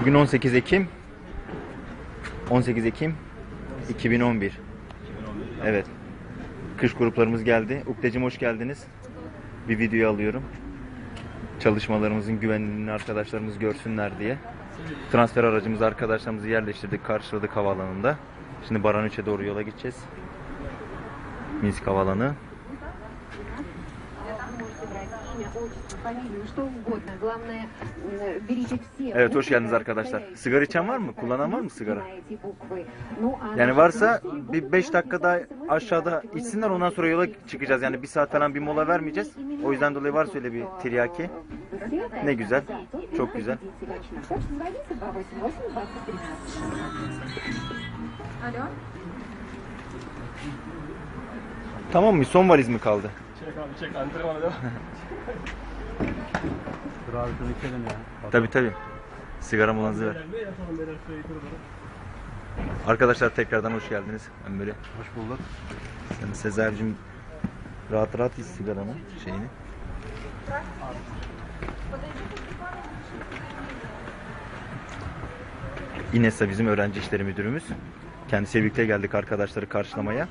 Bugün 18 Ekim 18 Ekim 2011 Evet Kış gruplarımız geldi. Ukdecim hoş geldiniz. Bir video alıyorum. Çalışmalarımızın güvenliğini arkadaşlarımız görsünler diye. Transfer aracımızı arkadaşlarımızı yerleştirdik, karşıladık havaalanında. Şimdi Baran 3'e doğru yola gideceğiz. Minsk Havaalanı. Evet hoş geldiniz arkadaşlar. Sigara içen var mı? Kullanan var mı sigara? Yani varsa bir 5 dakikada aşağıda içsinler ondan sonra yola çıkacağız. Yani bir saat falan bir mola vermeyeceğiz. O yüzden dolayı var öyle bir tiryaki. Ne güzel. Çok güzel. Alo. Tamam mı? Son valiz mi kaldı? Çek abi çek antrenmana devam. Dur abi şunu içelim ya. Bak, Tabi tabi. Sigara molanızı ver. Arkadaşlar tekrardan hoş geldiniz. Ben böyle hoş bulduk. sen Sezer'cim rahat rahat iç sigaranı şeyini. Inessa bizim öğrenci işleri müdürümüz. Kendisiyle birlikte geldik arkadaşları karşılamaya.